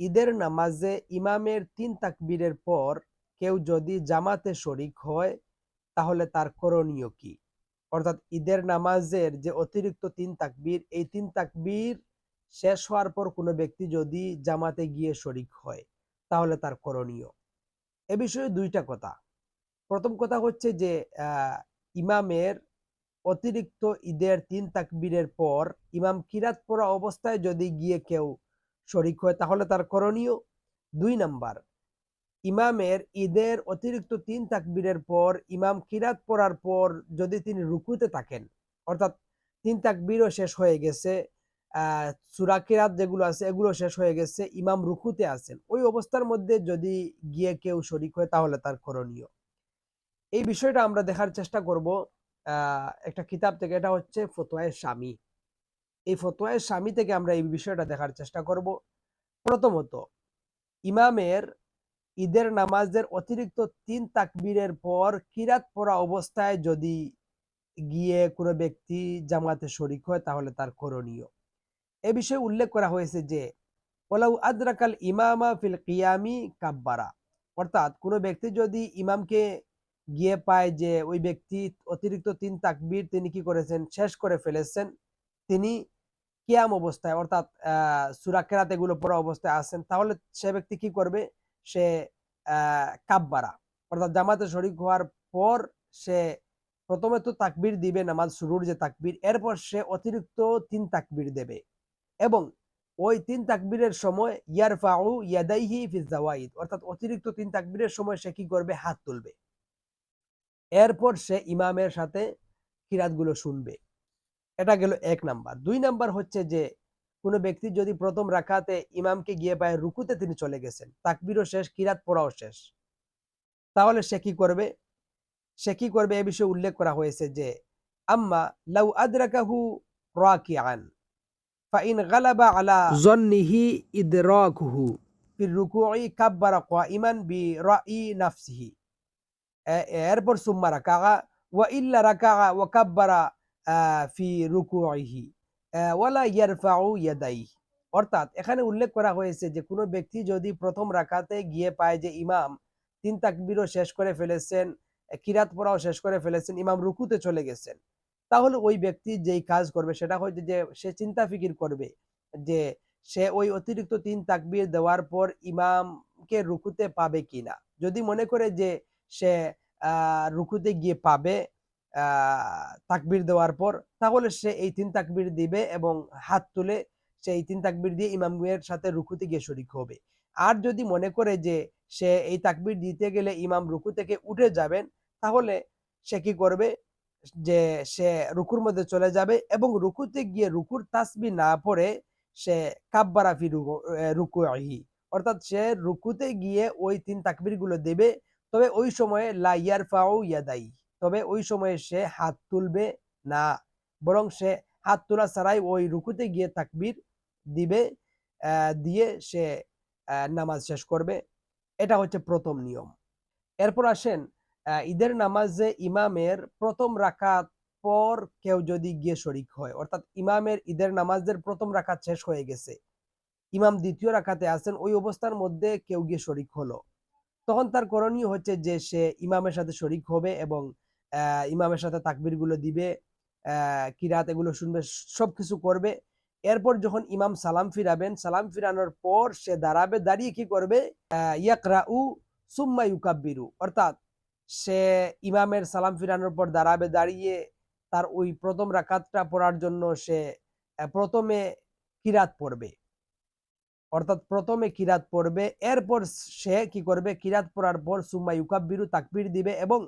ঈদের নামাজে ইমামের তিন তাকবীরের পর কেউ যদি জামাতে শরিক হয়, তাহলে তার করণীয় কি? অর্থাৎ ঈদের নামাজের যে অতিরিক্ত তিন তাকবীর, এই তিন তাকবীর শেষ হওয়ার পর কোনো ব্যক্তি যদি জামাতে গিয়ে শরিক হয়, তাহলে তার করণীয়। এ বিষয়ে দুইটা কথা। প্রথম কথা হচ্ছে যে ইমামের অতিরিক্ত ঈদের তিন তাকবীরের পর ইমাম কিরাত পড়া অবস্থায় যদি গিয়ে কেউ শরিক হয়, তাহলে তার করণীয় দুই নাম্বার। ইমামের ঈদের অতিরিক্ত তিন তাকবীরের পর ইমাম কিরাত পড়ার পর যদি তিনি রুকুতে থাকেন, অর্থাৎ তিন তাকবীরও শেষ হয়ে গেছে সুরা কিরাত যেগুলো আছে এগুলো শেষ হয়ে গেছে, ইমাম রুকুতে আছেন, ওই অবস্থার মধ্যে যদি গিয়ে কেউ শরিক হয়, তাহলে তার করণীয়। এই বিষয়টা আমরা দেখার চেষ্টা করব একটা কিতাব থেকে, এটা হচ্ছে ফতোয়ায় স্বামী। এই ফতোয়ায় স্বামী থেকে আমরা এই বিষয়টা দেখার চেষ্টা করব। প্রথমত, ইমামের ঈদের নামাজের অতিরিক্ত তিন তাকবীরের পর কিরাত পড়া অবস্থায় যদি গিয়ে কোনো ব্যক্তি জামাতে শরিক হয় তাহলে তার করণীয়। এ বিষয়ে উল্লেখ করা হয়েছে যে, ওলাউ আদ্রাকাল ইমামা ফিল কিয়ামি কাব্বারা। অর্থাৎ কোনো ব্যক্তি যদি ইমামকে গিয়ে পায় যে, ওই ব্যক্তি অতিরিক্ত তিন তাকবীর তিনি কি করেছেন, শেষ করে ফেলেছেন, তিনি কিয়াম অবস্থায়, অর্থাৎ আহ সুরাকেরাত এগুলো পড়া অবস্থায় আছেন, তাহলে সে ব্যক্তি কি করবে? সে কাব্বারা। অর্থাৎ জামাতে শরিক হওয়ার পর সে প্রথমে তো তাকবীর দিবে, নামাজ শুরুর যে তাকবীর, এরপর সে অতিরিক্ত তিন তাকবীর দেবে। এবং ওই তিন তাকবীরের সময়, ইয়ারফাউ ইয়াদাইহি ফি জাওয়াইদ, অর্থাৎ অতিরিক্ত তিন তাকবীরের সময় সে কি করবে? হাত তুলবে। এরপর সে ইমামের সাথে কিরাতগুলো শুনবে। এটা গেল এক নাম্বার। দুই নাম্বার হচ্ছে যে, কোনো ব্যক্তি যদি প্রথম রাখাতে ইমামকে গিয়ে পায় রুকুতে তিনি চলে গেছেন, তাকবিরও শেষ, কিরাত পড়াও শেষ। তাহলে সে কি করবে? সে কি করবে? এ বিষয়ে উল্লেখ করা হয়েছে যে, আম্মা লাউ আদরাকাহু রাকিআন ফাইন গালাবা আলা জন্নিহি ইদরাকুহু, ফির রুকুই কাব্বারা কাইমান বি রাই নাফসিহি এরপর সুম্মা রাকাগা ওয়া ইল্লা রাকাগা ওয়া কাব্বারা ফি রুকুইহি আহ, ওয়ালা ইয়ারফাউ ইয়াদাইহি। অর্থাৎ এখানে উল্লেখ করা হয়েছে যে কোনো ব্যক্তি যদি প্রথম রাকাতে গিয়ে পায় যে ইমাম তিন তাকবীরও শেষ করে ফেলেছেন কিরাত পড়াও শেষ করে ফেলেছেন ইমাম রুকুতে চলে গেছেন তাহলে ওই ব্যক্তি যেই কাজ করবে সেটা হচ্ছে যে সে চিন্তা ফিকির করবে যে সে ওই অতিরিক্ত তিন তাকবির দেওয়ার পর ইমামকে রুকুতে পাবে কিনা। যদি মনে করে যে সে রুকুতে গিয়ে পাবে তাকবীর দেওয়ার পর, তাহলে সে এই তিন তাকবীর দিবে এবং হাত তুলে সে এই তিন তাকবীর দিয়ে ইমামের সাথে রুকুতে গিয়ে শরিক হবে। আর যদি মনে করে যে সে এই তাকবীর দিতে গেলে ইমাম রুকু থেকে উঠে যাবেন, তাহলে সে কি করবে? যে সে রুকুর মধ্যে চলে যাবে এবং রুকুতে গিয়ে রুকুর তাসবি না পড়ে সে কাব্বারাফি রুকু অর্থাৎ সে রুকুতে গিয়ে ওই তিন তাকবীরগুলো দেবে, তবে ওই সময়ে লাইয়ার ইয়ারফাউ ইয়াদাই। তবে ওই সময়ে সে হাত তুলবে না, বরং সে হাত তোলা ছাড়াই ওই রুকুতে গিয়ে তাকবীর দিবে দিয়ে সে নামাজ শেষ করবে। এটা হচ্ছে প্রথম নিয়ম। এরপর আসেন ঈদের নামাজে ইমামের প্রথম রাকাত পর কেউ যদি গিয়ে শরিক হয়, অর্থাৎ ইমামের ঈদের নামাজের প্রথম রাকাত শেষ হয়ে গেছে, ইমাম দ্বিতীয় রাকাতে আছেন, ওই অবস্থার মধ্যে কেউ গিয়ে শরিক হলো। তখন তার করণীয় হচ্ছে যে সে ইমামের সাথে শরিক হবে এবং ইমামের সাথে তাকবিরগুলো দিবে কিরাত এগুলো শুনবে, সবকিছু করবে। এরপর যখন ইমাম সালাম ফিরাবেন, সালাম ফিরানোর পর সে দাঁড়াবে, দাঁড়িয়ে কি করবে? ইয়াকরাউ সুম্মা ইউকাব্বিরু। অর্থাৎ সে ইমামের সালাম ফিরানোর পর দাঁড়াবে, দাঁড়িয়ে তার ওই প্রথম রাকাতটা পড়ার জন্য সে প্রথমে কিরাত পড়বে? অর্থাৎ প্রথমে কিরাত পড়বে? এরপর সে কি করবে? কিরাত পড়ার পর সুম্মা ইউকাব্বিরু তাকবির দিবে এবং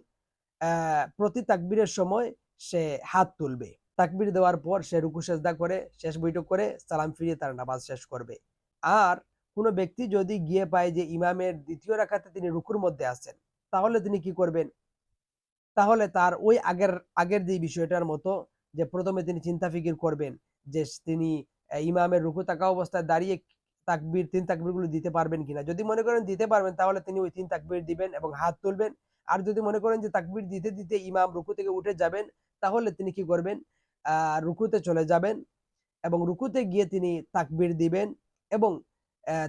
প্রতি তাকবীরের সময় সে হাত তুলবে। তাকবীর দেওয়ার পর সে রুকু সেজদা করে, শেষ বৈঠক করে সালাম ফিরিয়ে তার নামাজ শেষ করবে। আর কোনো ব্যক্তি যদি গিয়ে পায় যে ইমামের দ্বিতীয় রাখাতে তিনি রুকুর মধ্যে আছেন, তাহলে তিনি কি করবেন? তাহলে তার ওই আগের আগের যে বিষয়টার মতো যে প্রথমে তিনি চিন্তা ফিকির করবেন যে তিনি ইমামের রুকু থাকা অবস্থায় দাঁড়িয়ে তাকবীর, তিন তাকবীরগুলো দিতে পারবেন কিনা। যদি মনে করেন দিতে পারবেন, তাহলে তিনি ওই তিন তাকবীর দিবেন এবং হাত তুলবেন। আর যদি মনে করেন যে তাকবির দিতে দিতে ইমাম রুকু থেকে উঠে যাবেন, তাহলে তিনি কি করবেন? রুকুতে চলে যাবেন এবং রুকুতে গিয়ে তিনি তাকবির দিবেন এবং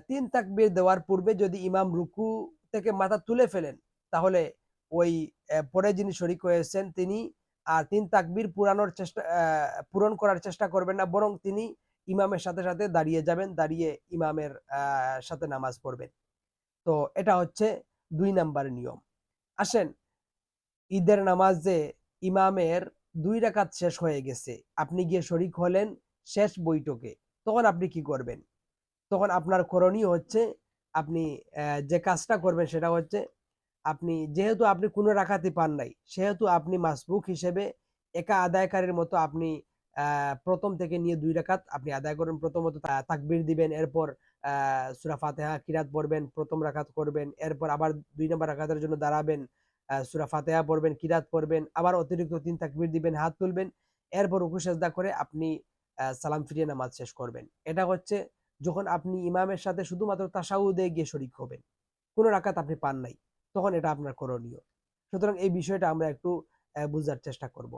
তিন তাকবির দেওয়ার পূর্বে যদি ইমাম রুকু থেকে মাথা তুলে ফেলেন, তাহলে ওই পরে যিনি শরিক হয়েছেন তিনি আর তিন তাকবির পুরানোর চেষ্টা পূরণ করার চেষ্টা করবেন না, বরং তিনি ইমামের সাথে সাথে দাঁড়িয়ে যাবেন, দাঁড়িয়ে ইমামের সাথে নামাজ পড়বেন। তো এটা হচ্ছে দুই নাম্বার নিয়ম। আসেন, ঈদের নামাজে ইমামের দুই রাকাত শেষ হয়ে গেছে, আপনি গিয়ে শরিক হলেন শেষ বৈঠকে, তখন আপনি কি করবেন? তখন আপনার করণীয় হচ্ছে আপনি যে কাজটা করবেন সেটা হচ্ছে আপনি, যেহেতু আপনি কোনো রাখাতে পান নাই, সেহেতু আপনি মাসবুক হিসেবে একা আদায়কারীর মতো আপনি প্রথম থেকে নিয়ে দুই রাকাত আপনি আদায় করবেন প্রথমত তাকবির দিবেন, এরপর সুরা ফাতেহা কিরাত পড়বেন, প্রথম রাকাত করবেন, এরপর আবার দুই নম্বর রাকাতের জন্য দাঁড়াবেন সুরা ফাতেহা পড়বেন, কিরাত পড়বেন, আবার অতিরিক্ত তিন তাকবীর দিবেন, হাত তুলবেন, এরপর রুকু, সেজদা করে আপনি সালাম ফিরিয়ে নামাজ শেষ করবেন। এটা হচ্ছে যখন আপনি ইমামের সাথে শুধুমাত্র তাসাউদে গিয়ে শরিক হবেন, কোনো রাকাত আপনি পান নাই, তখন এটা আপনার করণীয়। সুতরাং এই বিষয়টা আমরা একটু বুঝার চেষ্টা করব।